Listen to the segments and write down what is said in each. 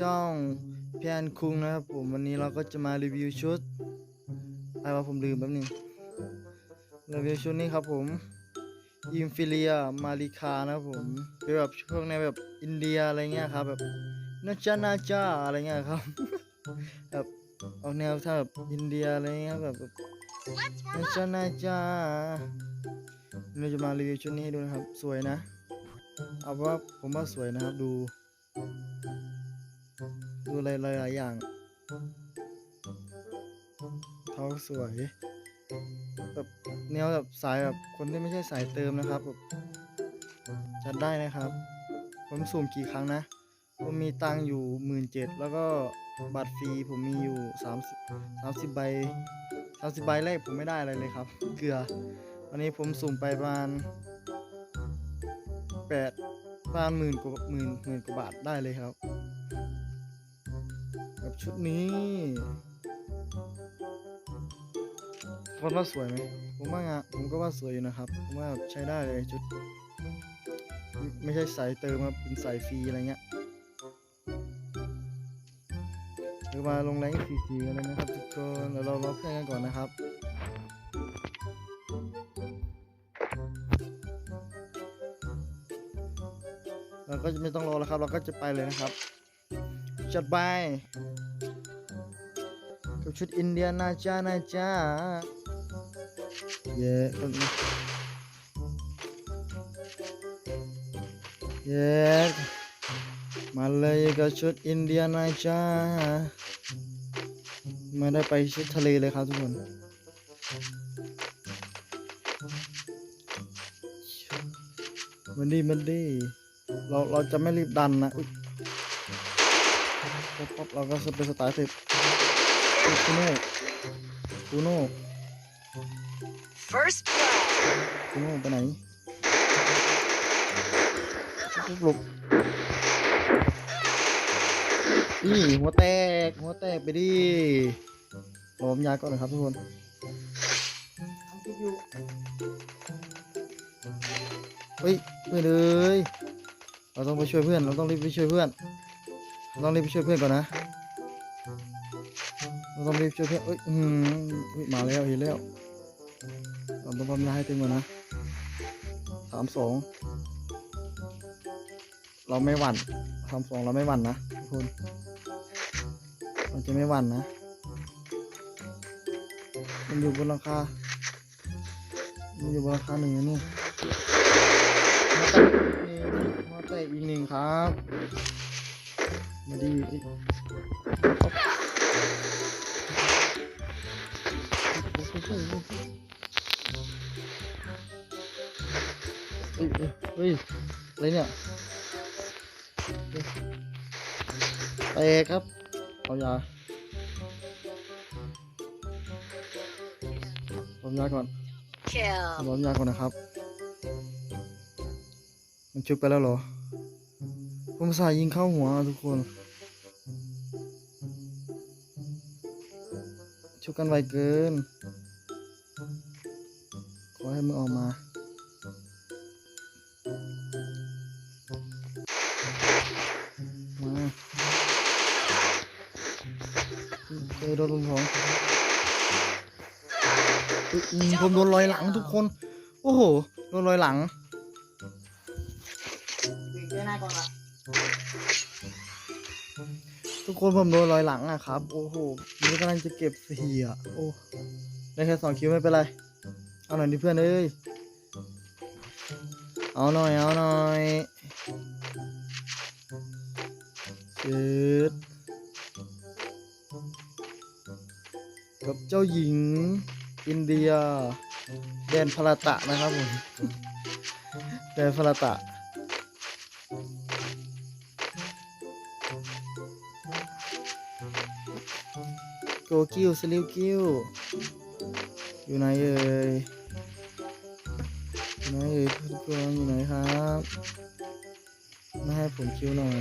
ช่องเพียนคุงนะครับผมวันนี้เราก็จะมารีวิวชุดอะไรวะผมลืมแป๊บนึงรีวิวชุดนี้ครับผมอินฟิเลียมาริคานะครับผมเป็นแบบพวกในแบบอินเดียอะไรเงี้ยครับแบบนาจานาจาอะไรเงี้ยครับแบบออกแนวถ้าแบบอินเดียอะไรเงี้ยแบบแบบนาจานาจาเราจะมารีวิวชุดนี้ให้ดูนะครับ สวยนะ เอาว่าผมว่าสวยนะครับดู ดูหลายหลายๆอย่างเขาสวยแบบแนวแบบสายแบบคนที่ไม่ใช่สายเติมนะครับแบบจัดได้นะครับ ผมสุ่มกี่ครั้งนะ ผมมีตังอยู่หมื่นเจ็ดแล้วก็บัตรฟรีผมมีอยู่สามสามสิบใบสามสิบใบแรกผมไม่ได้อะไรเลยครับ เกลือวันนี้ผมสุ่มไปประมาณแปดประมาณหมื่นกว่าหมื่นหมื่นกว่าบาทได้เลยครับ ชุดนี้คนว่าสวยไหมผมว่างะผมก็ว่าสวยอยู่นะครับผมว่าใช้ได้เลยชุด ไม่ใช่สายเติมครับเป็นสายฟรีอะไรเงี้ยหรือมาลงแรงฟรีๆกันเลยนะครับทุกคนเดี๋ยวเรารอเพื่อนกันก่อนนะครับเราก็จะไม่ต้องรอแล้วครับ เราก็จะไปเลยนะครับ จัดไปกับชุดอินเดียนาจ้านาจ้าเย้เย้มาเลยกับชุดอินเดียนาจ้าไม่ได้ไปชุดทะเลเลยครับทุกคนมันดีมันดี เราเราจะไม่รีบดันนะ ป๊อปป๊อปเราก็คือเป็นสไตล์สิบคูโน่คูโน่ First คูโน่ไปไหนหลบนี่หัวแตก หัวแตกไปดิรอมยาก่อนนะครับทุกคนเฮ้ยเพื่อนเลย เราต้องไปช่วยเพื่อน เราต้องรีบไปช่วยเพื่อน ต้องรีบไปช่วยเพื่อนก่อนนะเราต้องรีบช่วยเพื่อนเอ้ยอืมมาแล้วเห็นแล้วเราต้องปั๊มยาให้เต็มก่อนนะสามสองเราไม่หวั่นสามสองเราไม่หวั่นนะทุกคนเราจะไม่หวั่นนะ มันอยู่บนราคามันอยู่บนราคาหนึ่งนะนี่มาแตะอีกหนึ่งครับ มาดีเฮ้ยเฮ้ยอะไรเนี่ยเตะครับ เอายาเอายาก่อน Kill. เอายาก่อนนะครับ มันชุบไปแล้วเหรอ ผมสายยิงเข้าหัวทุกคนชุบกันไวเกิน ขอให้มึงออกมา มาเจอโดนลุมของผมโดนรอยหลังทุกคน โอ้โห โดนรอยหลัง ทุกคนผมโดนรอยหลังอะครับ โอ้โหนี่กำลังจะเก็บเสียโอ้ได้แค่สองคิวไม่เป็นไร เอาหน่อยดิเพื่อนเอ้ย เอาหน่อยเอาหน่อยเจ็ดกับเจ้าหญิง อินเดีย แดนพลาตะนะครับผม แดนพลาตะ โกกิ้วสลิวกิ้วอยู่ไหนเอ่ยอยู่ไหนเอ่ยทุกคนอยู่ไหนครับมาให้ผมคิวหน่อย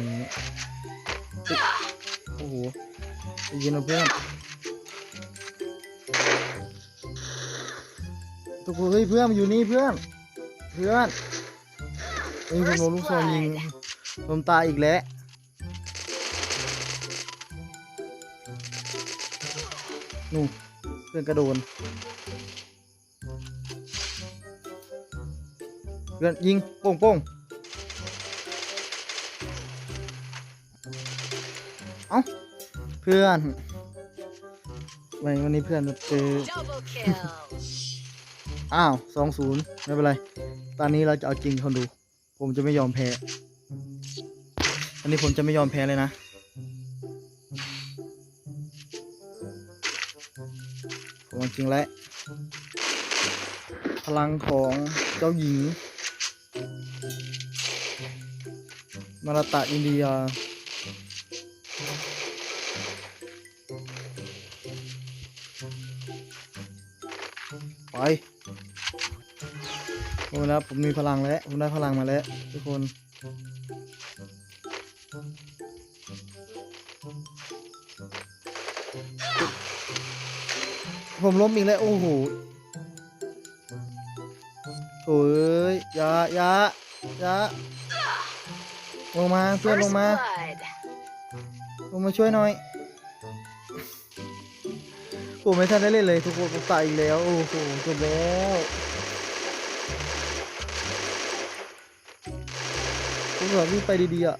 โอ้โหไปยินเอาเพื่อนทุกคนเฮ้ยเพื่อนอยู่นี่เพื่อน เพื่อนเฮ้ยผมโดนลูกซองยิงผมตายอีกแล้ว นู่นเพื่อนกระโดนเพื่อนยิงโป้งโป้งเอ้าเพื่อนวันวันนี้เพื่อนเจอ Double kill. อ้าวสองศูนย์ไม่เป็นไร ตอนนี้เราจะเอาจริงคนดู ผมจะไม่ยอมแพ้ อันนี้ผมจะไม่ยอมแพ้เลยนะ ริงแล้วพลังของเจ้าหญิง มาราตะอินเดียไปโอ้แล้วผมมีพลังแล้ว ผมได้พลังมาแล้วทุกคน ผมล้มอีกแล้วโอ้โหโถ่เอ้ยอยาอยาอยาลงมาเพื่อน First ลงมา blood. ลงมาช่วยหน่อยผมไม่ทันได้เล่นเลยทุกคนผมตายอีกแล้ว โอ้โหจบแล้วผมแบบวิ่งไปดีๆอะ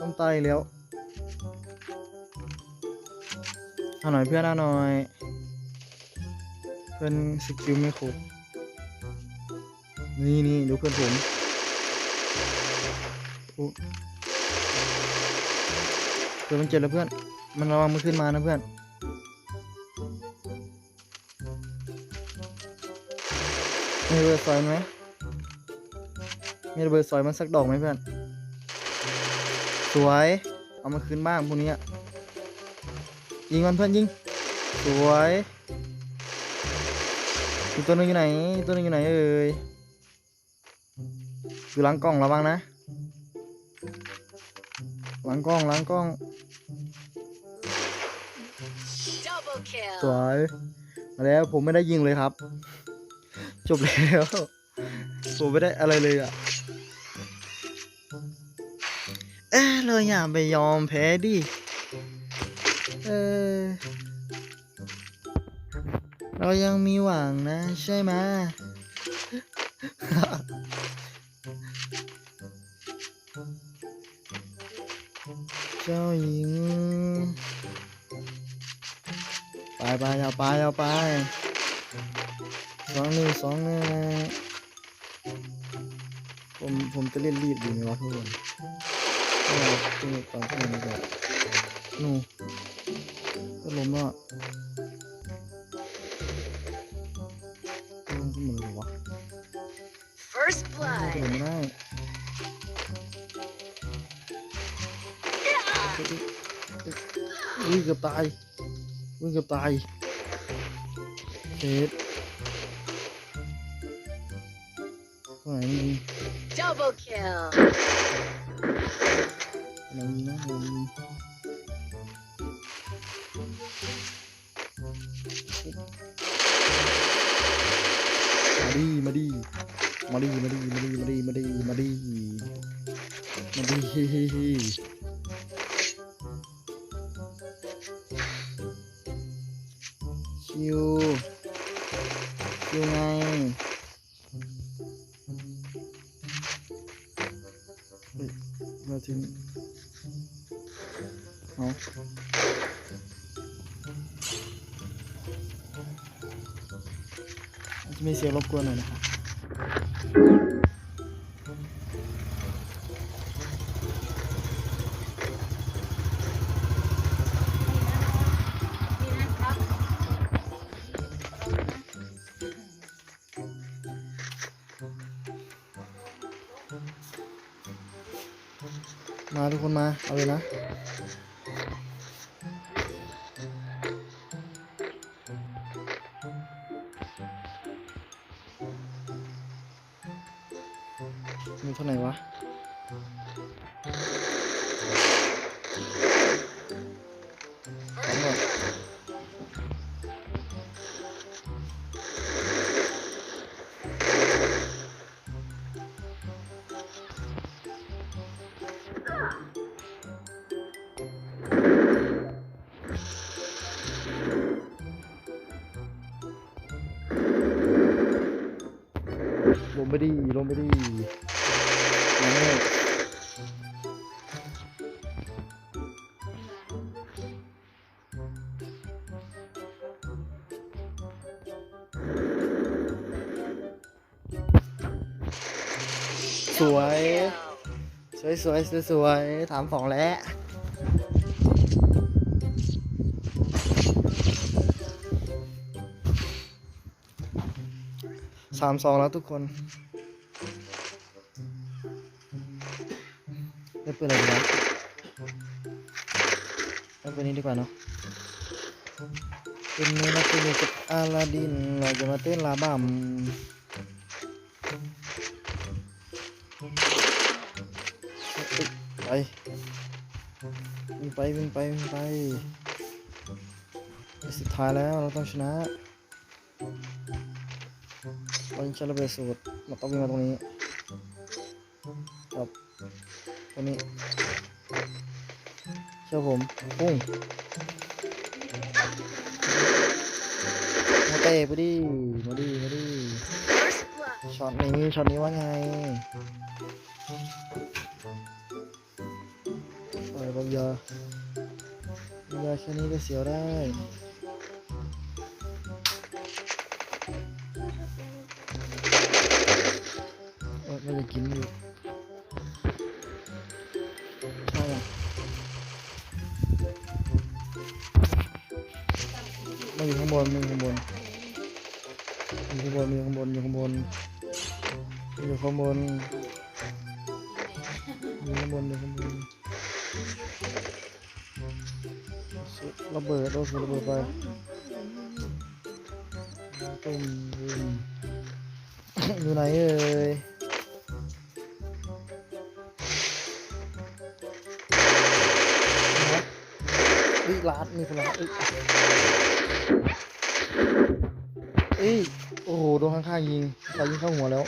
ต้องตายอีกแล้วเอาหน่อยเพื่อนเอาหน่อยเพื่อนสกิลไม่ครบนี่นี่ดูเพื่อนผมโอ้เพื่อนมันเจ็บแล้วเพื่อน มันระวังมันขึ้นมานะเพื่อน มีระเบิดซอยไหมมีระเบิดซอยมันสักดอกไหมเพื่อน สวย เอามาคืนบ้างพวกนี้ยิงมันเพื่อนยิง สวย อีกตัวนึงอยู่ไหนอีกตัวนึงอยู่ไหนเอ่ยอยู่หลังกล้องระวังนะ หลังกล้องหลังกล้องสวยมาแล้วผมไม่ได้ยิงเลยครับ จบแล้วผมไม่ได้อะไรเลยอะเอ๊ะเราอย่าไปยอมแพ้ดิเออ เรายังมีหวังนะ ใช่ไหม เจ้าหญิง ไปไปเอาไปเอาไปสองหนึ่งสองหนึ่งผมผมจะเล่นรีบดีไหมวะทุกคนเราต้องตอนที่มันแบบนู่นก็ล้มแล้ว First ล้ม blood. ไม่ได้วิ่งเกือบตายวิ่งเกือบตายเช็ดไหนมี Double kill. อะไรมีนะอะไรมีมาดีมาดี มาดีมาดีมาดีมาดีมาดีมาดีมาดีฮิฮิฮิคิวคิวไงเฮ้ยมาถึงเอาอาจจะมีเสียงรบกวนหน่อยนะครับ มาทุกคนมา เอาเลยนะ เท่าไหร่วะลงไปดีลงไปดี สวยสวยสวยสวยสวยถามสองแล้วสามสองแล้วทุกคนได้ปืนอะไรดีวะได้ปืนนี้ดีกว่าเนาะปืนนี้เราจะอยู่กับอาลาดินเราจะมาเต้นลาบัม วิ่งไปวิ่งไปวิ่งไปสุดท้ายแล้วเราต้องชนะเราจะใช้ระเบิดสูตรมันต้องวิ่งมาตรงนี้กับตรงนี้เชื่อผมปุ้งมาเตะไปดิมาดิมาดิช็อตนี้ช็อตนี้ว่าไงปล่อบอลยาบ อลยาแค่นี้ก็เสียวได้โอ๊ยไม่ได้กินอยู่ใช่อะมันอยู่ข้างบนมันอยู่ข้างบนอยู่ข้างบนอยู่ข้างบนอยู่ข้างบนอยู่ข้างบนอยู่ข้างบนอยู่ข้างบน ระเบิดโอ้สุดระเบิดไปตุ้มตุ้มอยู่ไหนเอ่ยเฮ้ยร้านมีคนร้านเอ้ยเอ้ยโอ้โหโดนข้างๆยิงใครยิงเข้าหัวแล้ว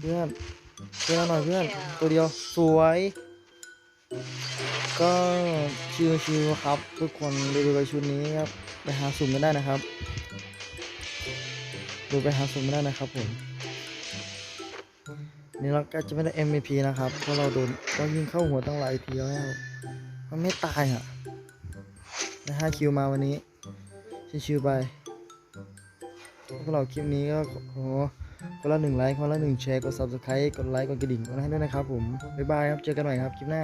เพื่อน เพื่อนเอาหน่อยเพื่อน ตัวเดียวสวย ก็ชิวๆครับ ทุกคนดูไปชุดนี้ครับ ไปหาสุ่มไม่ได้นะครับ ดูไปหาสุ่มไม่ได้นะครับผมนี่เราก็จะไม่ได้ MVP นะครับ เพราะเราโดนเรายิงเข้าหัวตั้งหลายทีแล้วมันไม่ตายอะได้5คิวมาวันนี้ ชิวๆไปพวกเราคลิปนี้ก็ขอ คนละหนึ่งไลค์คนละหนึ่งแชร์กด subscribe กดไลค์กดกระดิ่งกดให้ด้วยนะครับผมบ๊ายบายครับเจอกันใหม่ครับคลิปหน้า